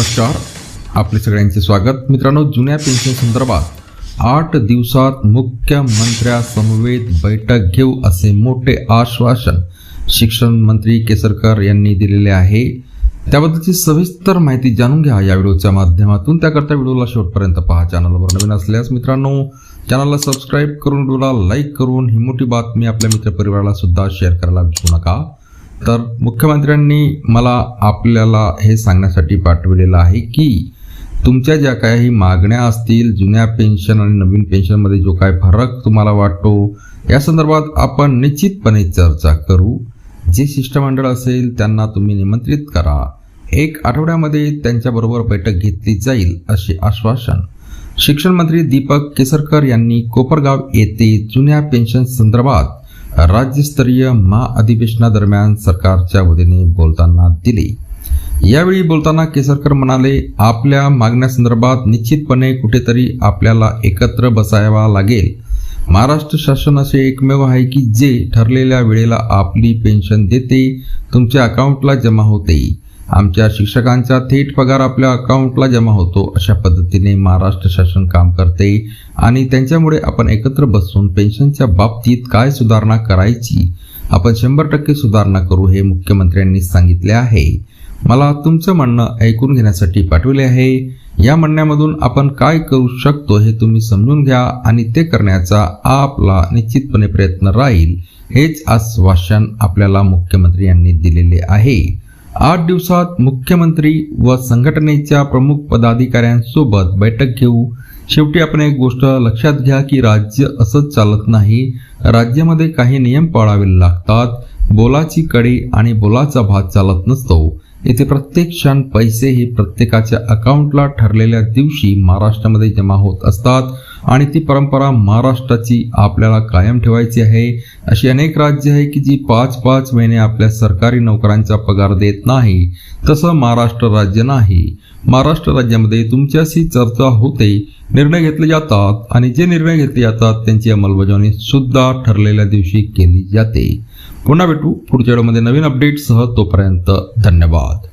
नमस्कार. आपले सगळ्यांचे स्वागत. मित्रांनो जुन्या पेन्शन संदर्भात आठ दिवसात मुख्यमंत्र्यासमवेत बैठक घेऊ असे मोठे आश्वासन शिक्षण मंत्री केसरकर यांनी दिलेले आहे. त्याबद्दलची सविस्तर माहिती जाणून घ्या या व्हिडिओच्या माध्यमातून. त्याकरता व्हिडिओला शेवटपर्यंत पहा. चॅनलवर नवीन असल्यास मित्रांनो चॅनलला सबस्क्राईब करून व्हिडिओला लाईक करून ही मोठी बातमी आपल्या मित्रपरिवाराला सुद्धा शेअर करायला विसरू नका. तर मुख्यमंत्र्यांनी मला आपल्याला हे सांगण्यासाठी पाठवलेलं आहे की तुमच्या ज्या काही मागण्या असतील जुन्या पेन्शन आणि नवीन पेन्शनमध्ये जो काय फरक तुम्हाला वाटतो या संदर्भात आपण निश्चितपणे चर्चा करू. जे शिष्टमंडळ असेल त्यांना तुम्ही निमंत्रित करा. एक आठवड्यामध्ये त्यांच्याबरोबर बैठक घेतली जाईल असे आश्वासन. शिक्षण मंत्री दीपक केसरकर यांनी कोपरगाव येथे जुन्या पेन्शन संदर्भात राज्यस्तरीय महाअधिवेशनादरम्यान सरकारच्या वतीने बोलताना दिले. यावेळी बोलताना केसरकर म्हणाले आपल्या मागण्यासंदर्भात निश्चितपणे कुठेतरी आपल्याला एकत्र बसायला लागेल. महाराष्ट्र शासन असे एकमेव आहे की जे ठरलेल्या वेळेला आपली पेन्शन देते तुमच्या अकाउंटला जमा होते. आमच्या शिक्षकांचा थेट पगार आपल्या अकाउंटला जमा होतो अशा पद्धतीने महाराष्ट्र शासन काम करते आणि त्यांच्यामुळे आपण एकत्र बसून पेन्शनच्या बाबतीत काय सुधारणा करायची आपण शंभर टक्के सुधारणा करू हे मुख्यमंत्र्यांनी सांगितले आहे. मला तुमचं म्हणणं ऐकून घेण्यासाठी पाठवले आहे. या म्हणण्यामधून आपण काय करू शकतो हे तुम्ही समजून घ्या आणि ते करण्याचा आपला निश्चितपणे प्रयत्न राहील हेच आश्वासन आपल्याला मुख्यमंत्री यांनी दिलेले आहे. आठ दिवसात मुख्यमंत्री व संघटनेच्या प्रमुख पदाधिकाऱ्यांसोबत बैठक घेऊ. शेवटी आपण एक गोष्ट लक्षात घ्या की राज्य असंच चालत नाही. राज्यामध्ये काही नियम पाळावे लागतात. बोलाची कडी आणि बोलाचा भात चालत नसतो. येथे प्रत्येक क्षण पैसे हे प्रत्येकाच्या अकाउंटला ठरलेल्या दिवशी महाराष्ट्रामध्ये जमा होत असतात. आणि ती परंपरा महाराष्ट्राची आपल्याला कायम ठेवायची आहे. अशी अनेक राज्य आहे की जी पाच पाच महिने आपल्या सरकारी नोकरांचा पगार देत नाही. तसं महाराष्ट्र राज्य नाही. महाराष्ट्र राज्यामध्ये तुमच्याशी चर्चा होते निर्णय घेतले जातात आणि जे निर्णय घेतले जातात त्यांची अंमलबजावणी सुद्धा ठरलेल्या दिवशी केली जाते. पुन्हा भेटू पुढच्या व्हिडिओमध्ये नवीन अपडेटसह तोपर्यंत धन्यवाद.